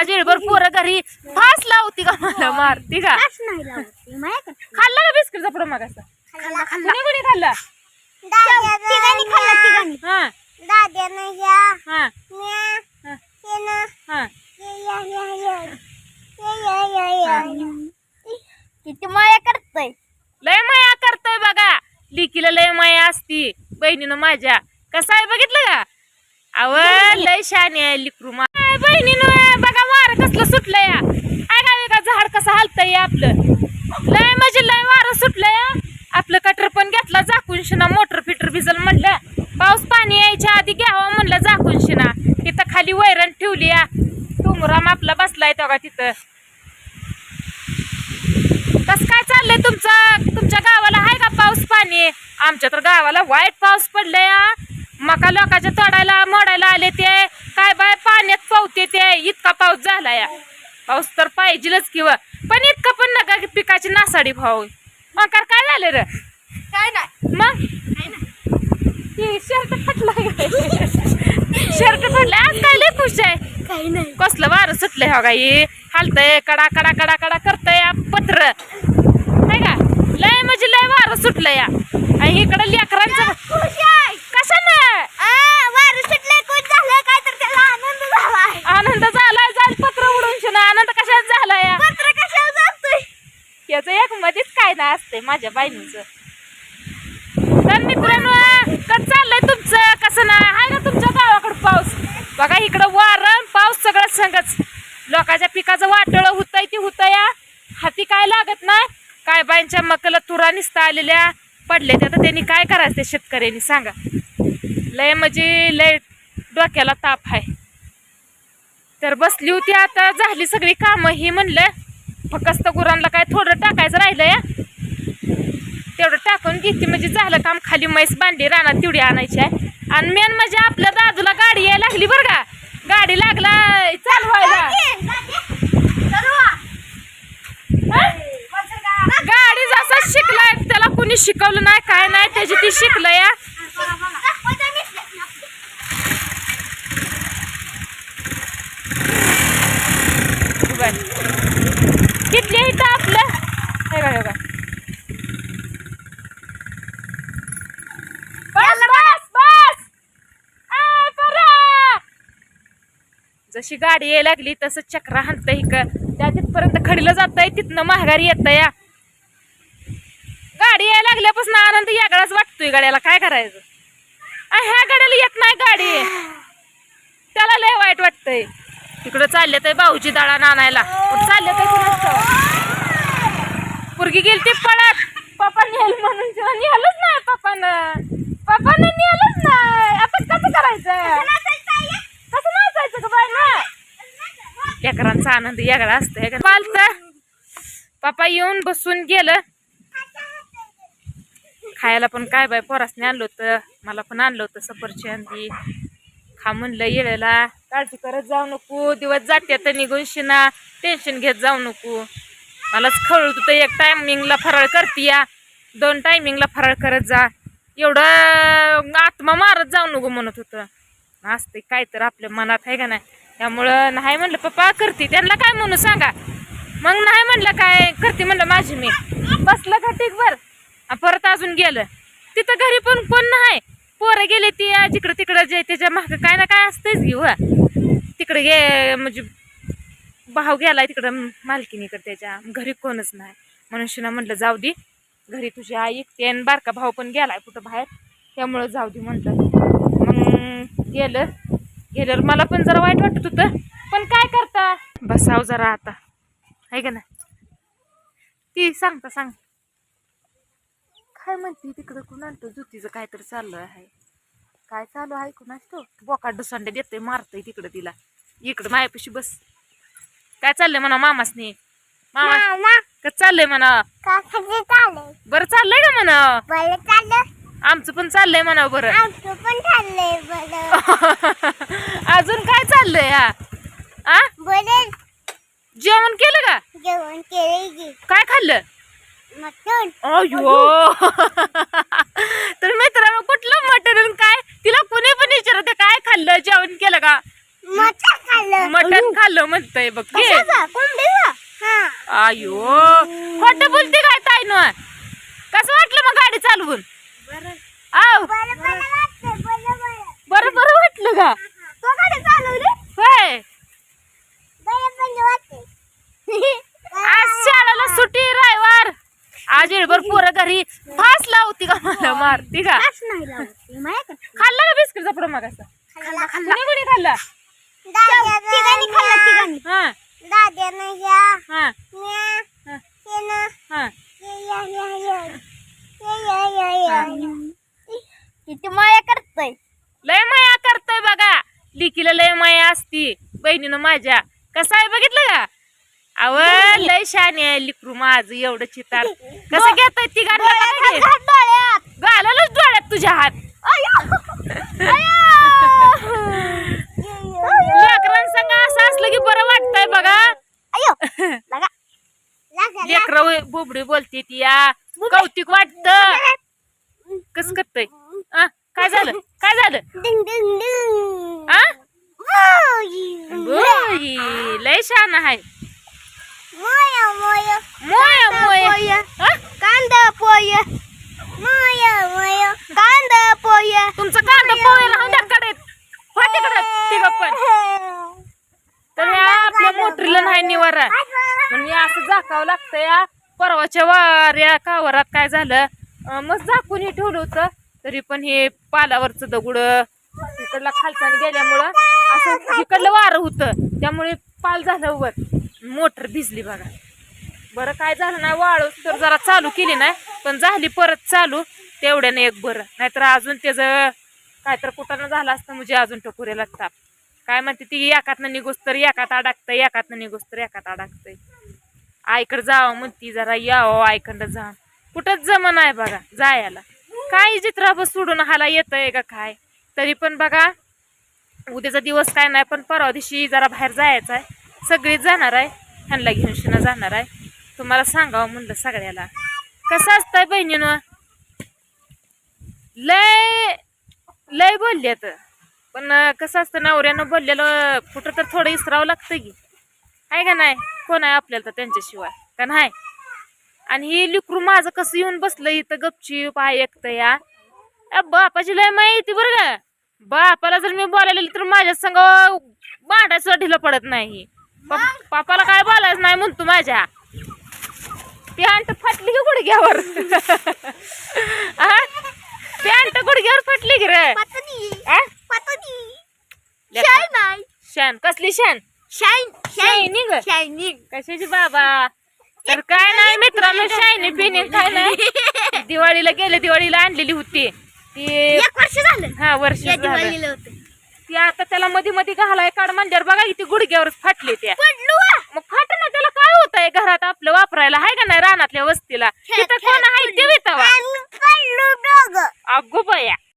आज येळभर पोरं घरी फास लावती का मला? मारती का? फास नाही लावत माझ्याकडे. खाल्ला का बिस्किटचा पुढं मग असं खाल्ला. कुणी कुणी खाल्ला? तिघांनी खाल्ला तिघांनी. हा. दाद्यानं या हा. म्या हा, हेनं. हा. ये या या. या ये या. या या किती माया करतोय. लय माया करतोय बघा. लिकीला लय माया असती बहिणीनं माझ्या. कसं आहे बघितलं का? अव लय शानी आहे लिकरू मा काय बहिणीनं सुटलं या. ऐका का झाड कसं हलतंय आपलं. लय म्हणजे लय वारं सुटलं या आपलं कटर पण घेतला झाकून शिना मोटर फिटर भिजल म्हणलं. पाऊस पाणी यायच्या आधी घ्यावं म्हणलं झाकून शिना. तिथं खाली वैरण ठेवली या तुमराम आपला बसलाय तेव्हा तिथं. कस काय चाललंय तुमचं? तुमच्या गावाला आहे का पाऊस पाणी? आमच्या तर गावाला वाईट पाऊस पडलाय मका लोकांच्या तोडायला मोडायला आले ते. काय बाय पाण्यात पावते ते. इतका पाऊस झाला या पाऊस तर पाहिजेच किंवा पण इतका पण नका की पिकाची नासाडी भाऊ. मग काय झालं रे? काय नाही. मग? शर्ट फाटला शर्ट फाटला आज काय लय खुश आहे? काही नाही. कसलं वारं सुटलंय हो गाई हालतंय कडा कडा कडा कडा करतंय या पत्र. आहे का? लय म्हणजे लय वारं सुटलं या आणि इकडं लेकरांचं कशानं वारं सुटलंय कोण झालं काय तर त्याला आनंद झालाय आनंद झालाय जाईल पत्र उडून शिना आनंद कशात झाला या पत्र कशाला जातोय याचं एक मध्येच असते माझ्या बाईनीचं तर मित्रांनो कसं चाललंय तुमचं? कसं ना? आहे ना तुमच्या गावाकडं पाऊस. बघा इकडं वारण पाऊस सगळं संगच. लोकांच्या पिकाचं वाटळ होतंय ती होतं या हाती काय लागत नाही? काय बाईंच्या मकला तुरा निसता आलेल्या. पडले त्या तर त्यांनी काय करायचं ते शेतकऱ्यांनी सांगा. लय म्हणजे लय डोक्याला ताप आहे. तर बसली होती आता झाली सगळी कामं ही म्हणलं फक्त गुरांना काय थोडं टाकायचं राहिलं या तेवढं टाकून घेते. म्हणजे झालं काम. खाली म्हैस बांधली रानात तेवढी आणायची आहे. आणि मेन म्हणजे आपल्या दादूला गाडी यायला लागली बरं का? गाडी लागला चालवायला गाडी जसा शिकलाय त्याला कोणी शिकवलं नाही काय नाही त्याची ती शिकलं या किती इथं आपलं? हे बघा, हे बघा. बस जशी गाडी यायला लागली तसं चक्रा हाणतं इक त्या तिथपर्यंत खडीला जात तिथनं महागारी येत या गाडी यायला लागल्यापासून आनंद यागळाच वाटतोय गाड्याला. काय करायचं? ह्या गाड्याला येत नाही गाडी. त्याला लय वाईट वाटतंय. इकडं चालले ते भाऊची दाळा आणायला. चालले तर पुरगी गेली ती पळत. पप्पा नेल म्हणून तिला नेलंच नाही पप्पानं. पप्पानं नेलंच नाही. आपण कसं करायचं? कसं नाचायचं का बाय ना लेकरांचा आनंद वेगळा असतोय का पालत. पप्पा येऊन बसून गेलं. खायला पण काय बाय पोरासने आणलं होतं. मला पण आणलं होतं सफरचंदी. खा म्हणलं येळेला. काळजी करत जाऊ नको दिवस जाते तर निघून शिना. टेन्शन घेत जाऊ नको. मलाच खळत होतं एक टायमिंगला फराळ करते या. दोन टायमिंगला फराळ करत जा. एवढं आत्मा मारत जाऊ नको म्हणत होतं. असते काय तर आपल्या मनात आहे का नाही? त्यामुळं नाही म्हणलं पप्पा करते. त्यांना काय म्हणू सांगा? मग नाही म्हणलं काय? करते म्हणलं माझी मी. बसलं का ठीक परत अजून गेलं. तिथं घरी पण कोण नाही. पोरं गेले ती जिकडं तिकडं जे त्याच्या मागं काय ना काय असतंच घेऊ तिकडे गे म्हणजे भाव गेलाय तिकडं मालकीनीकडे त्याच्या घरी कोणच नाही. म्हणून शिना म्हटलं जाऊ दे घरी तुझी आई ते आणि बारका भाऊ पण गेलाय कुठं बाहेर. त्यामुळं जाऊ दे म्हटलं मग गेलं. गेल्यावर मला पण जरा वाईट वाटत होतं. पण काय करता? बसाव जरा आता. आहे का ना ती सांगता सांग काय म्हणते? तिकडं कुणाला जुतीचं काहीतरी चाललं आहे. काय चालू आहे? कुणाच तो बोकाट डुसांडे देते मारतय तिकडं तिला. इकडं मायापाशी बस. काय चाललंय म्हणा मामासनी? मामा चाललंय म्हणा? बरं चाललंय का म्हणा? आमचं पण चाललंय म्हणा बरं. अजून काय चाललंय हा? जेवण केलं का? जेवण केले काय खाल्लं? अयो तर मित्रांनो कुठलं मटण आणि काय? तिला कुणी पण विचारते काय खाल्लं? जेवण केलं का? मटण खाल्लं. मटण खाल्लं म्हणतंय बघ घे. कशाचा? कोंबडीचा? हा. आयो खोट बोलते काय ताई न? कसं वाटलं मग गाडी चालवून? आव. बरं बरं वाटलं का? गाडी चालवली? होय बरं बरं वाटतंय. आज शाळेला सुट्टी रविवार आज घरी फास लावती का मला? मारती का. खाल्ला का बिस्किटचा पुढं मग असं खाल्ला, खाल्ला. कुणी कुणी खाल्ला? तिघांनी खाल्ला, तिघांनी. हा. दाद्यानं ह्या, हा. म्या, हा, हिनं, हा. ये, ये, ये, ये. ये, ये, ये, ये. किती माया करतोय. लय माया करतोय बघा. लिकीला लय माया असती. बहिणीनं माझ्या. कसं आहे? बघितलं का? अव लय शाने आहे लिकरू माझं एवढं चितार. कसं घेतोय ती डोळ्यात हात घाल, डोळ्यात. तुझ्या हात. लेकरांसंग असं असलं की बरं वाटतंय बघा. लेकर बोबडी बोलते ती या. कौतिक वाटत. कस करतय? काय झालं? काय झालं? लय छान आहे. मोय मोय मोय मोय? कांदा पोय. मोय मोय कांदा पोय. तुमचं कांदा पोहेला द्या कडेत हो तिकडे तिघ पण तर ह्या आपल्या मोटरीला नाही निवारा. म्हणून हे असं झाकावं लागतं या. परवाच्या वाऱ्या कावरात काय झालं? मस्त झाकून हे ठेवलं होतं. तरी पण हे पालावरचं दगड इकडला खालचाने गेल्यामुळं असं इकडलं वारं होतं. त्यामुळे पाल झालं वर मोटर भिजली बघा. बरं काय झालं नाही वाळू तर जरा चालू केली नाही पण झाली परत चालू तेवढ्याने एक बरं. नाहीतर अजून त्याचं काय तर कुठं झालं असतं म्हणजे अजून टकोऱ्याला ताप. काय म्हणते ती एकातनं निघोस तर एकात अडकतंय एकातनं निघोस तर एकात अडकतंय. आईकडं जावं म्हणती जरा यावं आईकडं जा कुठंच जमन आहे बघा जायला. काय चित्राब सोडून हाला येतंय का काय? तरी पण बघा उद्याचा दिवस काय नाही पण परवा दिवशी जरा बाहेर जायचं आहे सगळीच जाणार आहे. ह्यांना घेऊन शिना जाणार आहे. तुम्हाला सांगावं म्हणलं सगळ्याला. कसं असतंय बहिणीनं? लय लय बोलल्यात. पण कसं असतं नवऱ्यानं बोललेलं कुठं तर थोडं इसरावं लागतं की. आहे का नाही? कोण आहे आपल्याला तर त्यांच्याशिवाय? का नाही? आणि हे लिकरू माझं कसं येऊन बसलं इथं गपची पाय ऐकतं या. बापाची लय माहिती बरं का? बापाला जर मी बोलायला तर माझ्या संग भांडायचं ढिलं पडत नाही. पापाला काय बोलायचं नाही म्हणतो माझ्या. पॅन्ट फाटली की गुडघ्यावर? पॅन्ट गुडघ्यावर फाटली की रे. शान कसली शान शाईन शायनिंग शायनिंग कशाची बाबा? तर काय नाही मित्रांनो शायनी पिणे काय नाही दिवाळीला गेले दिवाळीला आणलेली होती. ती एक वर्ष झालं. हा वर्ष झालं. ती आता त्याला मध्ये मध्ये घालाय काढ म्हणजे बघा किती गुडघ्यावरच फाटली त्या. मग फाट ना त्याला काय होतंय घरात आपलं वापरायला? हाय का नाही रानातल्या वस्तीला? तिथं कोण आहे ते वितावा अगो बया.